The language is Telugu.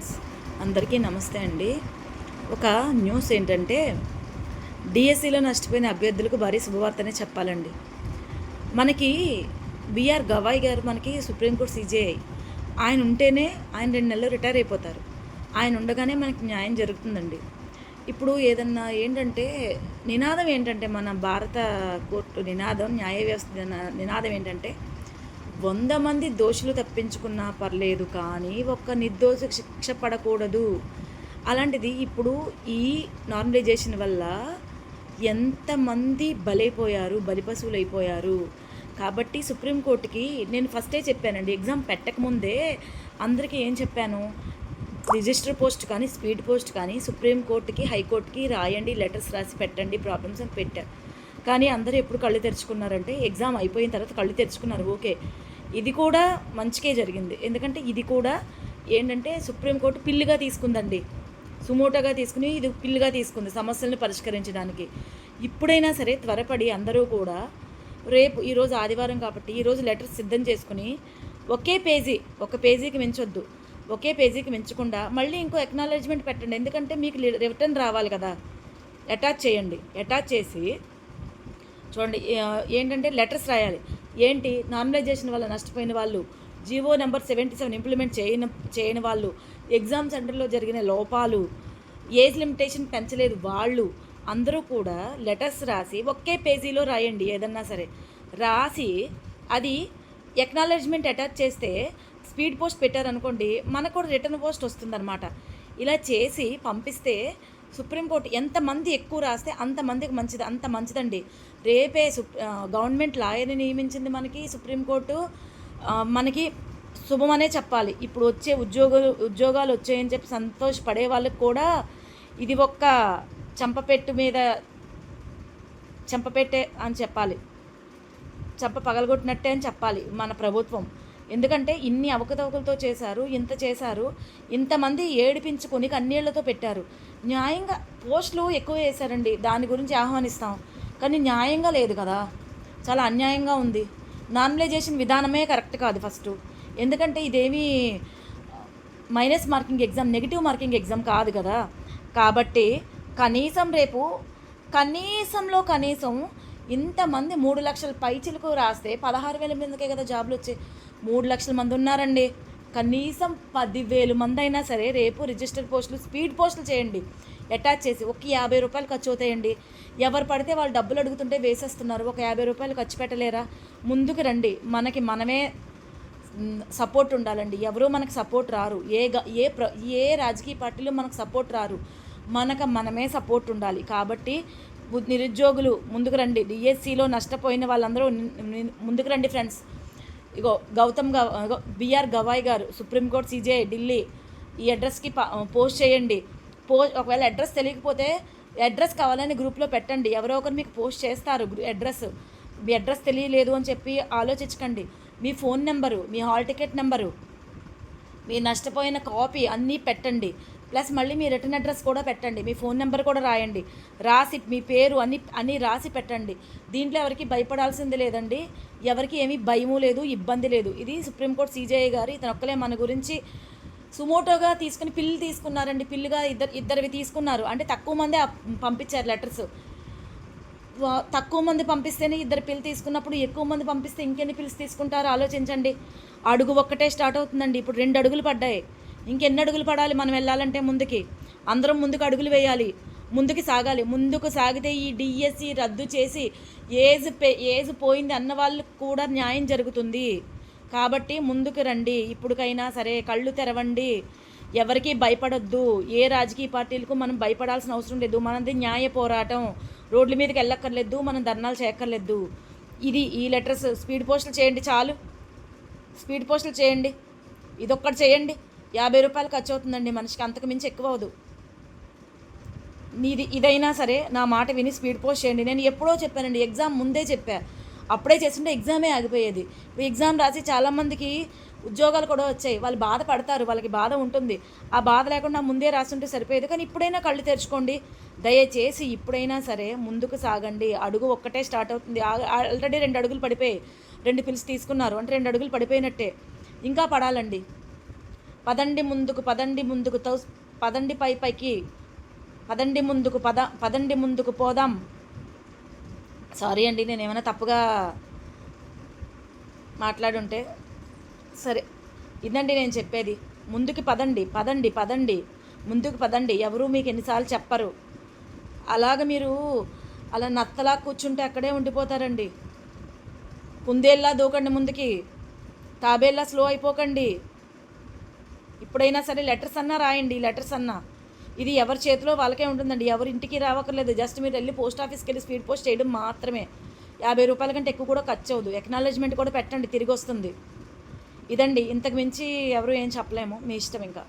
ఫ్రెండ్స్ అందరికీ నమస్తే అండి. ఒక న్యూస్ ఏంటంటే డిఎస్సిలో నష్టపోయిన అభ్యర్థులకు భారీ శుభవార్తనే చెప్పాలండి. మనకి బిఆర్ గవాయ్ గారు మనకి సుప్రీంకోర్టు సీజేఐ ఆయన ఉంటేనే ఆయన రెండు నెలలు రిటైర్ అయిపోతారు. ఆయన ఉండగానే మనకి న్యాయం జరుగుతుందండి. ఇప్పుడు ఏదన్నా ఏంటంటే నినాదం ఏంటంటే మన భారత కోర్టు నినాదం న్యాయ వ్యవస్థ నినాదం ఏంటంటే వంద మంది దోషులు తప్పించుకున్నా పర్లేదు కానీ ఒక్క నిర్దోష శిక్ష పడకూడదు. అలాంటిది ఇప్పుడు ఈ నార్మలైజేషన్ వల్ల ఎంతమంది బలైపోయారు బలిపశువులు అయిపోయారు కాబట్టి సుప్రీంకోర్టుకి నేను ఫస్టే చెప్పానండి ఎగ్జామ్ పెట్టకముందే అందరికీ ఏం చెప్పాను? రిజిస్టర్ పోస్ట్ కానీ స్పీడ్ పోస్ట్ కానీ సుప్రీంకోర్టుకి హైకోర్టుకి రాయండి లెటర్స్ రాసి పెట్టండి ప్రాబ్లమ్స్ అని పెట్టారు కానీ అందరూ ఎప్పుడు కళ్ళు తెరుచుకున్నారంటే ఎగ్జామ్ అయిపోయిన తర్వాత కళ్ళు తెరుచుకున్నారు. ఓకే. ఇది కూడా మంచికే జరిగింది. ఎందుకంటే ఇది కూడా ఏంటంటే సుప్రీంకోర్టు పిల్లిగా తీసుకుందండి. సుమోటోగా తీసుకుని ఇది పిల్లిగా తీసుకుంది సమస్యలను పరిష్కరించడానికి. ఇప్పుడైనా సరే త్వరపడి అందరూ కూడా రేపు ఈరోజు ఆదివారం కాబట్టి ఈరోజు లెటర్స్ సిద్ధం చేసుకుని ఒకే పేజీ ఒక పేజీకి మించొద్దు. ఒకే పేజీకి మించకుండా మళ్ళీ ఇంకో ఎక్నాలజ్మెంట్ పెట్టండి. ఎందుకంటే మీకు రిటర్న్ రావాలి కదా. అటాచ్ చేయండి. అటాచ్ చేసి చూడండి ఏంటంటే లెటర్స్ రాయాలి. ఏంటి? నార్మలైజేషన్ వల్ల నష్టపోయిన వాళ్ళు GO number seventy seven implement చేయని చేయని వాళ్ళు ఎగ్జామ్ సెంటర్లో జరిగిన లోపాలు ఏజ్ లిమిటేషన్ పెంచలేదు వాళ్ళు అందరూ కూడా లెటర్స్ రాసి ఒకే పేజీలో రాయండి ఏదన్నా సరే. రాసి అది ఎక్నాలజ్మెంట్ అటాచ్ చేస్తే స్పీడ్ పోస్ట్ పెట్టారనుకోండి మనకు కూడా రిటర్న్ పోస్ట్ వస్తుందన్నమాట. ఇలా చేసి పంపిస్తే సుప్రీంకోర్టు ఎంతమంది ఎక్కువ రాస్తే అంతమందికి మంచిది అంత మంచిదండి. రేపే సుప్ గవర్నమెంట్ లాయర్ని నియమించింది మనకి సుప్రీంకోర్టు మనకి శుభమనే చెప్పాలి. ఇప్పుడు వచ్చే ఉద్యోగాలు ఉద్యోగాలు వచ్చాయని చెప్పి సంతోషపడే వాళ్ళకి కూడా ఇది ఒక్క చంపపెట్టు మీద చంపపెట్టే అని చెప్పాలి. చంప పగలగొట్టినట్టే అని చెప్పాలి మన ప్రభుత్వం. ఎందుకంటే ఇన్ని అవకతవకలతో చేశారు ఇంత చేశారు ఇంతమంది ఏడిపించుకొని కన్నీళ్ళతో పెట్టారు. న్యాయంగా పోస్టులు ఎక్కువ వేశారండి. దాని గురించి ఆహ్వానిస్తాం. కానీ న్యాయంగా లేదు కదా. చాలా అన్యాయంగా ఉంది. నార్మలైజేషన్ విధానమే కరెక్ట్ కాదు ఫస్ట్. ఎందుకంటే ఇదేమీ minus marking exam negative marking exam కాదు కదా. కాబట్టి కనీసం రేపు కనీసంలో కనీసం ఇంతమంది మూడు లక్షల పైచిలకు రాస్తే పదహారు వేల మందికే కదా జాబ్లు వచ్చాయి మూడు లక్షల మంది ఉన్నారండి. కనీసం పదివేలు మంది అయినా సరే రేపు రిజిస్టర్ పోస్టులు స్పీడ్ పోస్టులు చేయండి. అటాచ్ చేసి ఒక యాభై రూపాయలు ఖర్చు అవుతాయండి. ఎవరు పడితే వాళ్ళు డబ్బులు అడుగుతుంటే వేసేస్తున్నారు. ఒక యాభై రూపాయలు ఖర్చు పెట్టలేరా? ముందుకు రండి. మనకి మనమే సపోర్ట్ ఉండాలండి. ఎవరూ మనకు సపోర్ట్ రారు. ఏ ఏ ప్ర ఏ రాజకీయ పార్టీలో మనకు సపోర్ట్ రారు. మనకు మనమే సపోర్ట్ ఉండాలి. కాబట్టి నిరుద్యోగులు ముందుకు రండి. డిఎస్సిలో నష్టపోయిన వాళ్ళందరూ ముందుకు రండి ఫ్రెండ్స్. ఇగో గౌతమ్ గవ బిఆర్ గవాయ్ గారు సుప్రీంకోర్టు సీజే ఢిల్లీ ఈ అడ్రస్కి పోస్ట్ చేయండి. పో ఒకవేళ అడ్రస్ తెలియకపోతే అడ్రస్ కావాలని గ్రూప్లో పెట్టండి. ఎవరో ఒకరు మీకు పోస్ట్ చేస్తారు అడ్రస్. మీ అడ్రస్ తెలియలేదు అని చెప్పి ఆలోచించకండి. మీ ఫోన్ నెంబరు మీ హాల్ టికెట్ నెంబరు మీ నష్టపోయిన కాపీ అన్నీ పెట్టండి. ప్లస్ మళ్ళీ మీ రిటర్న్ అడ్రస్ కూడా పెట్టండి. మీ ఫోన్ నెంబర్ కూడా రాయండి. రాసి మీ పేరు అన్ని అన్నీ రాసి పెట్టండి. దీంట్లో ఎవరికి భయపడాల్సింది లేదండి. ఎవరికి ఏమీ భయము లేదు ఇబ్బంది లేదు. ఇది సుప్రీంకోర్టు సీజేఐ గారు ఇతను ఒక్కలే మన గురించి సుమోటోగా తీసుకుని పిల్లు తీసుకున్నారండి. పిల్లుగా ఇద్దరు ఇద్దరివి తీసుకున్నారు. అంటే తక్కువ మందే పంపించారు లెటర్స్. తక్కువ మంది పంపిస్తేనే ఇద్దరు పిల్లు తీసుకున్నప్పుడు ఎక్కువ మంది పంపిస్తే ఇంకెన్ని పిల్స్ తీసుకుంటారో? ఆలోచించండి. అడుగు ఒక్కటే స్టార్ట్ అవుతుందండి. ఇప్పుడు రెండు అడుగులు పడ్డాయి. ఇంకెన్ని అడుగులు పడాలి మనం వెళ్ళాలంటే ముందుకి? అందరం ముందుకు అడుగులు వేయాలి. ముందుకు సాగాలి. ముందుకు సాగితే ఈ డిఎస్సి రద్దు చేసి ఏజ్ పే ఏజ్ పోయింది అన్న వాళ్ళకు కూడా న్యాయం జరుగుతుంది. కాబట్టి ముందుకు రండి. ఇప్పటికైనా సరే కళ్ళు తెరవండి. ఎవరికీ భయపడొద్దు. ఏ రాజకీయ పార్టీలకు మనం భయపడాల్సిన అవసరం లేదు. మనది న్యాయ పోరాటం. రోడ్ల మీదకి వెళ్ళక్కర్లేదు. మనం ధర్నాలు చేయక్కర్లేదు. ఇది ఈ లెటర్స్. స్పీడ్ పోస్టులు చేయండి చాలు. స్పీడ్ పోస్టులు చేయండి. ఇదొక్కటి చేయండి. యాభై రూపాయలు ఖర్చు అవుతుందండి మనిషికి అంతకు మించి ఎక్కువ అవ్వదు. నీది ఇదైనా సరే నా మాట విని స్పీడ్ పోస్ట్ చేయండి. నేను ఎప్పుడో చెప్పానండి ఎగ్జామ్ ముందే చెప్పా. అప్పుడే చేస్తుంటే ఎగ్జామే ఆగిపోయేది. ఇప్పుడు ఎగ్జామ్ రాసి చాలామందికి ఉద్యోగాలు కూడా వచ్చాయి. వాళ్ళు బాధపడతారు వాళ్ళకి బాధ ఉంటుంది. ఆ బాధ లేకుండా ముందే రాస్తుంటే సరిపోయేది. కానీ ఇప్పుడైనా కళ్ళు తెరుచుకోండి. దయచేసి ఇప్పుడైనా సరే ముందుకు సాగండి. అడుగు ఒక్కటే స్టార్ట్ అవుతుంది. ఆల్రెడీ రెండు అడుగులు పడిపోయాయి. రెండు పిలిచి తీసుకున్నారు. అంటే రెండు అడుగులు పడిపోయినట్టే. ఇంకా పడాలండి. పదండి ముందుకు పదండి ముందుకు తౌ పదండి పై పైకి. పదండి ముందుకు పద పదండి ముందుకు పోదాం. సారీ అండి నేను ఏమైనా తప్పుగా మాట్లాడుంటే సరే. ఇదండి నేను చెప్పేది. ముందుకు పదండి పదండి పదండి. ముందుకు పదండి. ఎవరు మీకు ఎన్నిసార్లు చెప్పరు. అలాగ మీరు అలా నత్తలా కూర్చుంటే అక్కడే ఉండిపోతారండి. కుందేల్లా దూకండి ముందుకి. తాబేల్లా స్లో అయిపోకండి. ఇప్పుడైనా సరే లెటర్స్ అన్నా రాయండి లెటర్స్ అన్నా. ఇది ఎవరి చేతిలో వాళ్ళకే ఉంటుందండి. ఎవరి ఇంటికి రావక్కర్లేదు. జస్ట్ మీరు వెళ్ళి పోస్ట్ ఆఫీస్కి వెళ్ళి స్పీడ్ పోస్ట్ చేయడం మాత్రమే. యాభై రూపాయల కంటే ఎక్కువ కూడా ఖర్చు అవ్వదు. ఎక్నాలజ్మెంట్ కూడా పెట్టండి తిరిగి వస్తుంది. ఇదండి. ఇంతకు మించి ఎవరు ఏం చెప్పలేము. మీ ఇష్టం ఇంకా.